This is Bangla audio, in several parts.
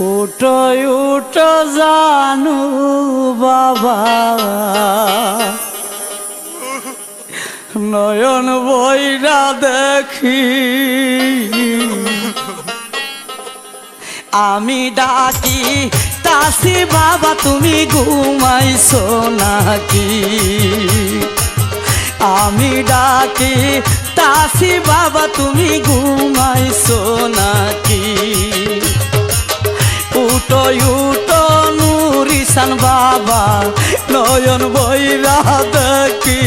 উঠো উঠো জানু বাবা। নয়ন বইরা দেখি। আমি ডাকি, তাসি বাবা, তুমি ঘুমাইছো নাকি? আমি ডাকি, তাসি বাবা, তুমি ঘুমাইছো উটো নুরিসান বাবা, নয়ন বইরা দেখি।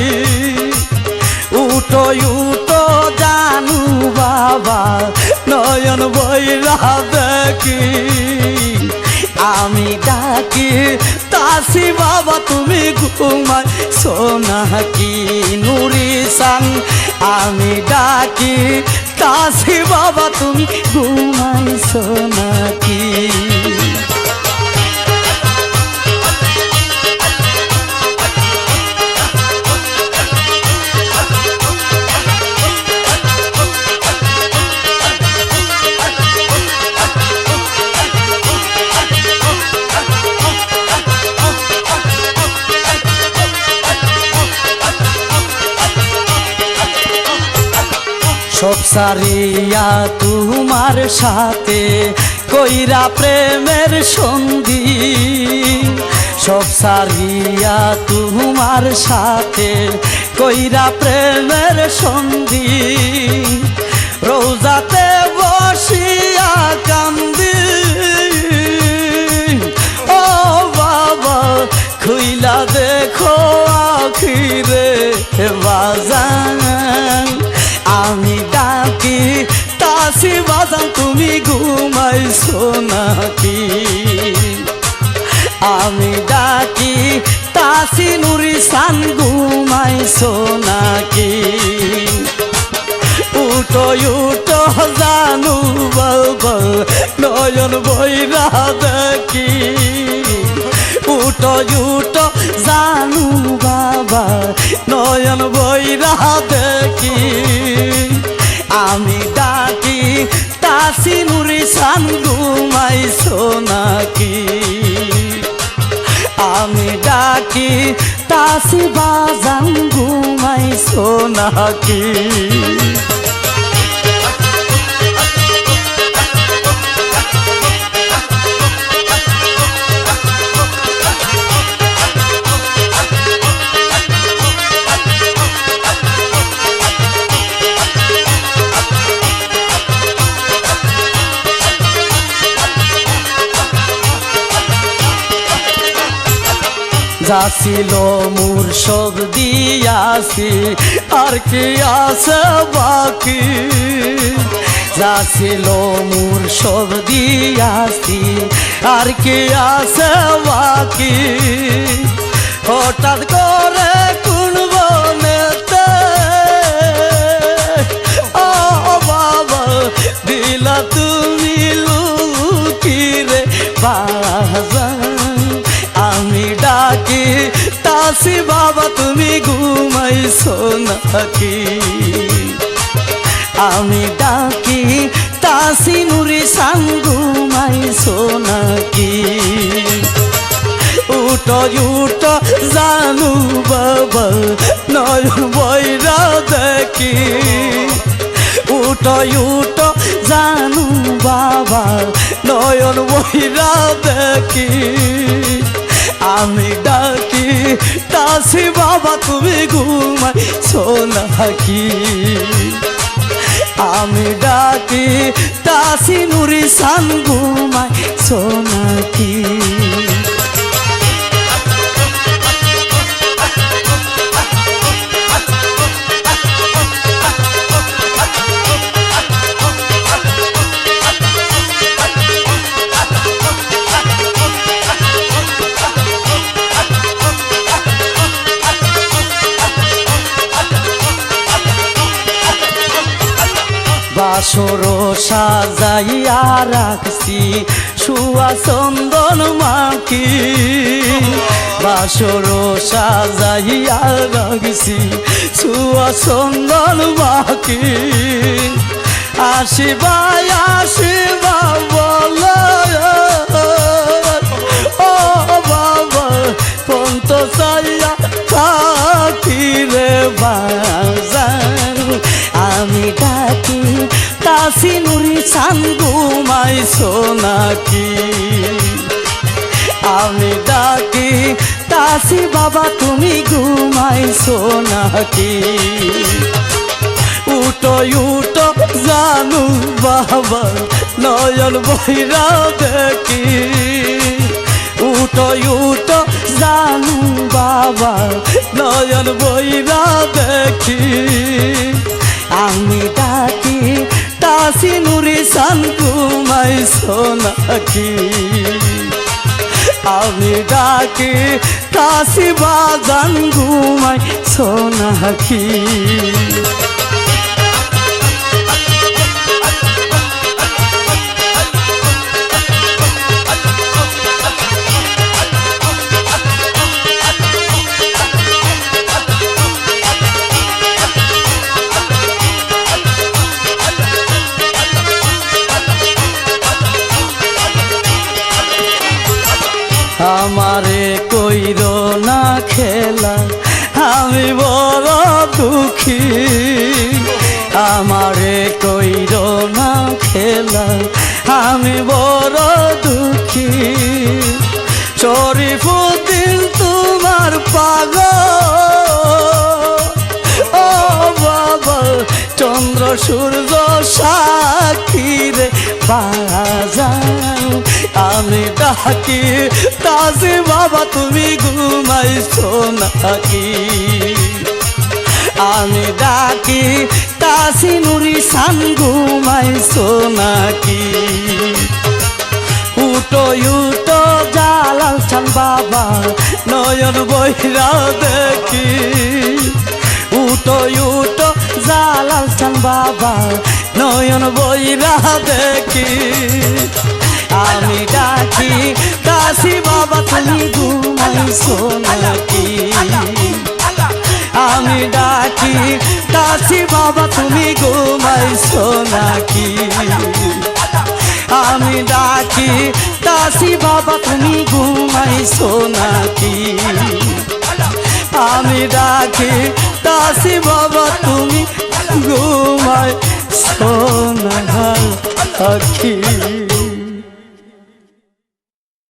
উটো উটো জানু বাবা, নয়ন বইরা দেখি। আমি ডাকি তাসি বাবা, তুমি ঘুমাই সোনাকি নুরিসান? আমি ডাকি তাসি বাবা, তুমি ঘুমাই সোনাকি সারিয়া তোমার সাথে কইরা প্রেমের সন্ধি। সব সারিয়া তোমার সাথে কইরা প্রেমের সন্ধি। রোজাতে তাসি বাজান তুমি ঘুমাইছো নাকি? আমি ডাকি, তাসি নুরি সান ঘুমাইছো নাকি? উটো উটো জানু বাবা নয়ন বইরা দেখি। উটো উটো জানু বাবা, নয়ন বইরা দেখি। আমি ডাকি সান ঘুমাইছো নাকি? আমি ডাকি তাসি বাজান ঘুমাইছো নাকি? যাছিল মোর দিয়াছি, আর কি আছে বাকি? যাছিল মোর দিয়াছি, আর কি আছে বাকি? হঠাৎ করে কোন বনেতে ও বাবা, দিলা তুমি লুকিরে বাজান তাসি বাবা, তুমি ঘুমাইছো নাকি? আমি ডাকি, তাসি নুরি সান ঘুমাইছো নাকি? উটো উটো জানু বাবা নয়ন বৈরা দেখি। উটো উটো জানু বাবা নয়ন বৈরা দেখি। আমি তাসি বাবা তুমি ঘুমাই সোনাকি আমি ডাকি তাসি নুরি সান ঘুমাই বাসর সাজাইয়া রাখছি শুয়া চন্দন মাকি বাসর সাজাইয়া রাখছি শুয়া চন্দন মাকি আসিবাই আসিবা সান ঘুমাইছো নাকি আমি ডাকি, তাসি বাবা, তুমি ঘুমাইছো নাকি উটো উটো জানু বাবা, নয়ন বহিরা দেখি উটো উটো জানু বাবা, নয়ন বহিরা দেখি আমি ডাকি তাসি নুরি সান ঘুমাইছো নাকি আমি ডাকি কাশি বাজান ঘুমাই সোনাকি। দুঃখী আমারে কইর না খেলা, আমি বড় দুঃখী। শরীফুদ্দিন তোমার পাগ ও বাবা, চন্দ্র, সূর্য সাক্ষী রে আমি ডাকি তাসি বাবা, তুমি ঘুমাইছো নাকি? আমি ডাকি তাসি নুরি সান ঘুমাইছো নাকি উটো জালাল চান বাবা, নয়ন বহিরা দেখি উটো জালাল চান বাবা, নয়ন বইরা দেখি আমি ডাকি কাশি বাবা, তুমি ঘুমাইছো নাকি বাবা তুমি ঘুমাইছো নাকি? আমি ডাকি দাসি বাবা তুমি ঘুমাই সোনা আখি